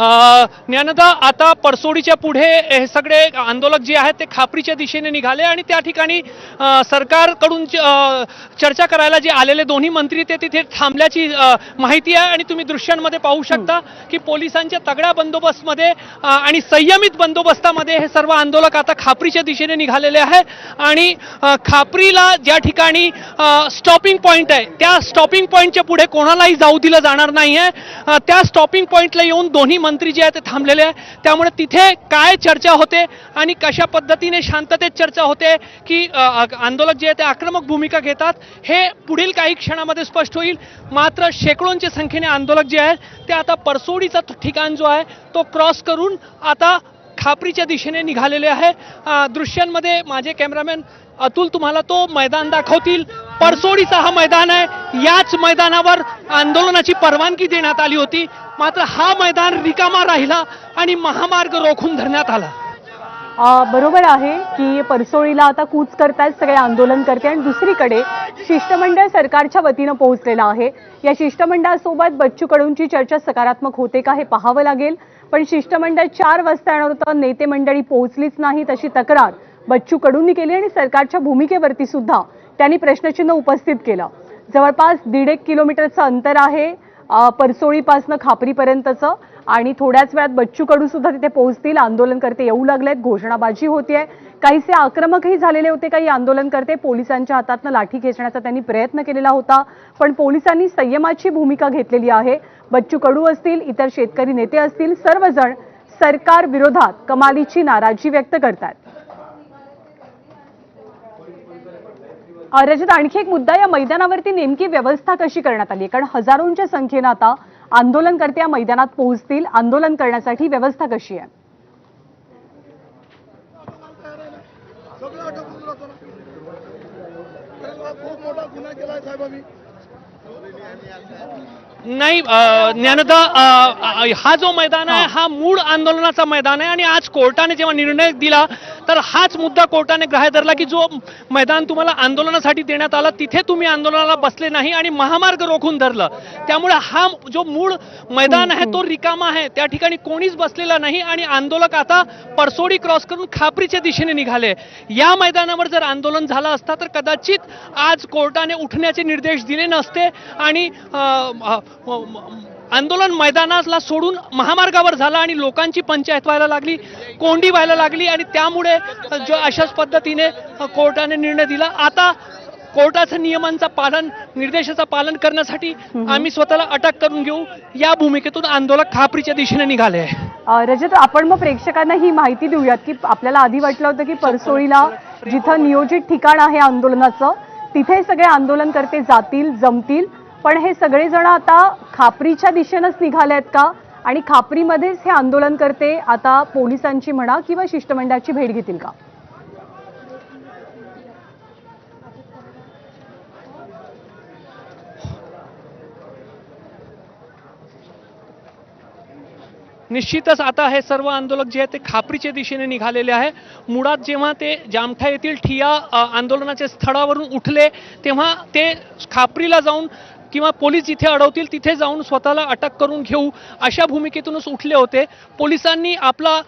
ज्ञानदा आता परसोडीच्या पुढे हे सगळे आंदोलक जे आहेत ते खापरीच्या दिशेने निघाले आणि त्या ठिकाणी सरकारकडून चर्चा करायला जे आलेले दोन्ही मंत्री ते तिथे थांबल्याची माहिती आहे आणि तुम्ही दृश्यांमध्ये पाहू शकता की पोलिसांच्या तगड्या बंदोबस्तमध्ये आणि संयमित बंदोबस्तामध्ये हे सर्व आंदोलक आता खापरीच्या दिशेने निघालेले आहे आणि खापरीला ज्या ठिकाणी स्टॉपिंग पॉईंट आहे त्या स्टॉपिंग पॉईंटच्या पुढे कोणालाही जाऊ दिलं जाणार नाही आहे त्या स्टॉपिंग पॉईंटला येऊन दोन्ही मंत्री जे आहेत ते थांबलेले आहे त्यामुळे तिथे काय चर्चा होते आणि कशा पद्धतीने शांततेत चर्चा होते की आंदोलक जे आहे ते आक्रमक भूमिका घेतात हे पुढील काही क्षणामध्ये स्पष्ट होईल. मात्र शेकडोंच्या संख्येने आंदोलक जे आहेत ते आता परसोडीचा ठिकाण जो आहे तो क्रॉस करून आता खापरीच्या दिशेने निघालेले आहे. दृश्यांमध्ये माझे कॅमेरामॅन अतुल तुम्हाला तो मैदान दाखवतील. परसोडीचा हा मैदान आहे. याच मैदानावर आंदोलनाची परवानगी देण्यात आली होती. मात्र हा मैदान रिकामा राहिला आणि महामार्ग रोखून धरण्यात आला. बरोबर आहे की परसोळीला आता कूच करतायत सगळे आंदोलन करते आणि दुसरीकडे शिष्टमंडळ सरकारच्या वतीनं पोहोचलेलं आहे. या शिष्टमंडळासोबत बच्चू कडूंची चर्चा सकारात्मक होते का हे पाहावं लागेल. पण शिष्टमंडळ चार वाजता येणार होतं नेते मंडळी पोहोचलीच नाही तशी तक्रार बच्चू कडूंनी केली आणि सरकारच्या भूमिकेवरती सुद्धा त्यांनी प्रश्नचिन्ह उपस्थित केलं. जवळपास दीड एक किलोमीटरचं अंतर आहे. परसोळीपासनं खापरीपर्यंतचं आणि थोड्याच वेळात बच्चू कडू सुद्धा तिथे पोहोचतील आंदोलनकर्ते येऊ लागलेत घोषणाबाजी होतीये. काहीसे आक्रमकही झालेले होते काही आंदोलनकर्ते पोलिसांच्या हातातनं लाठी खेचण्याचा त्यांनी प्रयत्न केलेला होता पण पोलिसांनी संयमाची भूमिका घेतलेली आहे. बच्चू कडू असतील इतर शेतकरी नेते असतील सर्वजण सरकार विरोधात कमालीची नाराजी व्यक्त करतात रजित आणखी एक मुद्दा या मैदानावरती नेमकी व्यवस्था कशी करण्यात आली? आहे कारण हजारोंच्या संख्येनं आता आंदोलनकर्ते या मैदानात पोहोचतील. आंदोलन करण्यासाठी व्यवस्था कशी आहे? नाही ज्ञानदा हा जो मैदान आहे हा मूळ आंदोलनाचा मैदान आहे आणि आज कोर्टाने जेव्हा निर्णय दिला तर हाच मुद्दा कोर्टाने ग्राह्य धरला की जो मैदान तुम्हाला आंदोलनासाठी देण्यात आला तिथे तुम्ही आंदोलनाला बसले नाही आणि महामार्ग रोखून धरलं. त्यामुळे हा जो मूळ मैदान आहे तो रिकामा आहे. त्या ठिकाणी कोणीच बसलेला नाही आणि आंदोलक आता परसोडी क्रॉस करून खापरीच्या दिशेने निघाले. या मैदानावर जर आंदोलन झालं असता तर कदाचित आज कोर्टाने उठण्याचे निर्देश दिले नसते आणि आंदोलन मैदानाला सोडून महामार्गावर झालं आणि लोकांची पंचायत व्हायला लागली. कोंडी व्हायला लागली आणि त्यामुळे जो अशाच पद्धतीने कोर्टाने निर्णय दिला. आता कोर्टाचं नियमांचं पालन निर्देशाचं पालन करण्यासाठी आम्ही स्वतःला अटक करून घेऊ. या भूमिकेतून आंदोलक खापरीच्या दिशेने निघाले. आहे रजत आपण मग प्रेक्षकांना ही माहिती देऊयात की आपल्याला आधी वाटलं होतं की परसोळीला जिथं नियोजित ठिकाण आहे आंदोलनाचं तिथे सगळे आंदोलनकर्ते जातील जमतील पण हे सगळेजण आता खापरीच्या दिशेनंच निघाले आहेत का? आणि खापरीमध्येच हे आंदोलनकर्ते आता पोलिसांची म्हणा किंवा शिष्टमंडळाची भेट घेतील का? निश्चितच आता हे सर्व आंदोलक जे आहेत ते खापरीच्या दिशेने निघालेले आहे. मुळात जेव्हा ते जामठा येथील ठिया आंदोलनाच्या स्थळावरून उठले तेव्हा ते खापरीला जाऊन किंवा पोलीस जिथे अडवतील तिथे जाऊन स्वतःला अटक करून घेऊ अशा भूमिकेतूनच उठले होते. पोलिसांनी आपला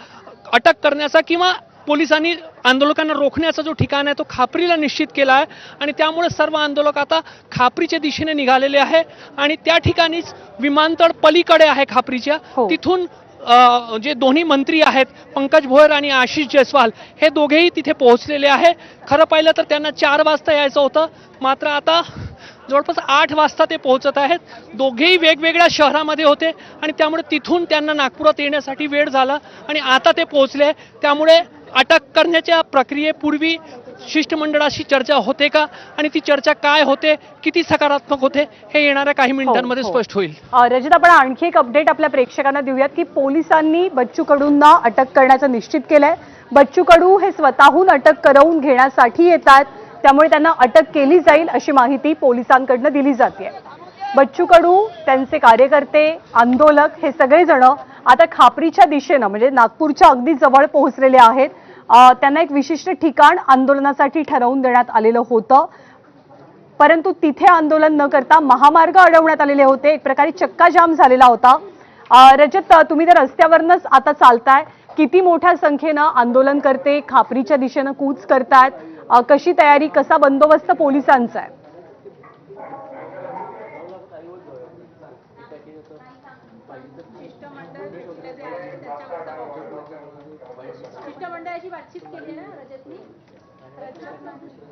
अटक करण्याचा किंवा पोलिसांनी आंदोलकांना रोखण्याचा जो ठिकाण आहे तो खापरीला निश्चित केला आहे आणि त्यामुळे सर्व आंदोलक आता खापरीच्या दिशेने निघालेले आहे आणि त्या ठिकाणीच विमानतळ पलीकडे आहे खापरीच्या. हो. तिथून जे दोन्ही मंत्री आहेत पंकज भोयर आणि आशिष जयस्वाल हे दोघेही तिथे पोहोचलेले आहे. खरं पाहिलं तर त्यांना चार वाजता यायचं होतं. मात्र आता जवळपास आठ वाजता ते पोहोचत आहेत. दोघेही वेगवेगळ्या शहरामध्ये होते आणि त्यामुळे तिथून त्यांना नागपुरात येण्यासाठी वेळ झाला आणि आता ते पोहोचले. त्यामुळे अटक करण्याच्या प्रक्रियेपूर्वी शिष्टमंडळाशी चर्चा होते का? आणि ती चर्चा काय होते? किती सकारात्मक होते? हे येणाऱ्या काही मिनिटांमध्ये हो. स्पष्ट होईल. रजत आपण आणखी एक अपडेट आपल्या प्रेक्षकांना देऊयात की पोलिसांनी बच्चू कडूंना अटक करण्याचं निश्चित केलंय. बच्चू कडू हे स्वतःहून अटक करवून घेण्यासाठी येतात त्यामुळे त्यांना अटक केली जाईल अशी माहिती पोलिसांकडनं दिली जाते बच्चू कडू त्यांचे कार्यकर्ते आंदोलक हे सगळेजण आता खापरीच्या दिशेनं म्हणजे नागपूरच्या अगदी जवळ पोहोचलेले आहेत. त्यांना एक विशिष्ट ठिकाण आंदोलनासाठी ठरवून देण्यात आलेलं होतं. परंतु तिथे आंदोलन न करता महामार्ग अडवण्यात आलेले होते. एक प्रकारे चक्का जाम झालेला होता. रजत तुम्ही त्या रस्त्यावरनच आता चालताय. किती मोठ्या संख्येनं आंदोलन करते खापरीच्या दिशेनं कूच करतायत. कशी तयारी कसा बंदोबस्त पोलिसांचा आहे? शिष्टमंडळाशी बातचीत केली ना रजतनी?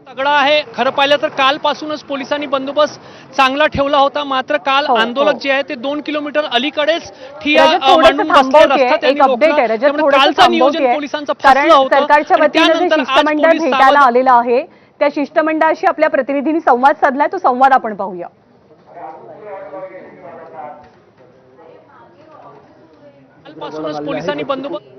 तगडा आहे. खरं पाहिलं तर कालपासूनच पोलिसांनी बंदोबस्त चांगला ठेवला होता. मात्र काल हो, हो. आंदोलक जे आहे ते दोन किलोमीटर अलीकडेच ठिया मांडून बसले रस्ता त्यांनी रोखला. त्यामुळे कालचं नियोजन पोलिसांचं फसलं होतं. त्यानंतर आज पोलीस भेटायला आलेलं आहे त्या शिष्टमंडळाशी आपल्या प्रतिनिधींनी संवाद साधलाय. तो संवाद आपण पाहूया. कालपासूनच पोलिसांनी बंदोबस्त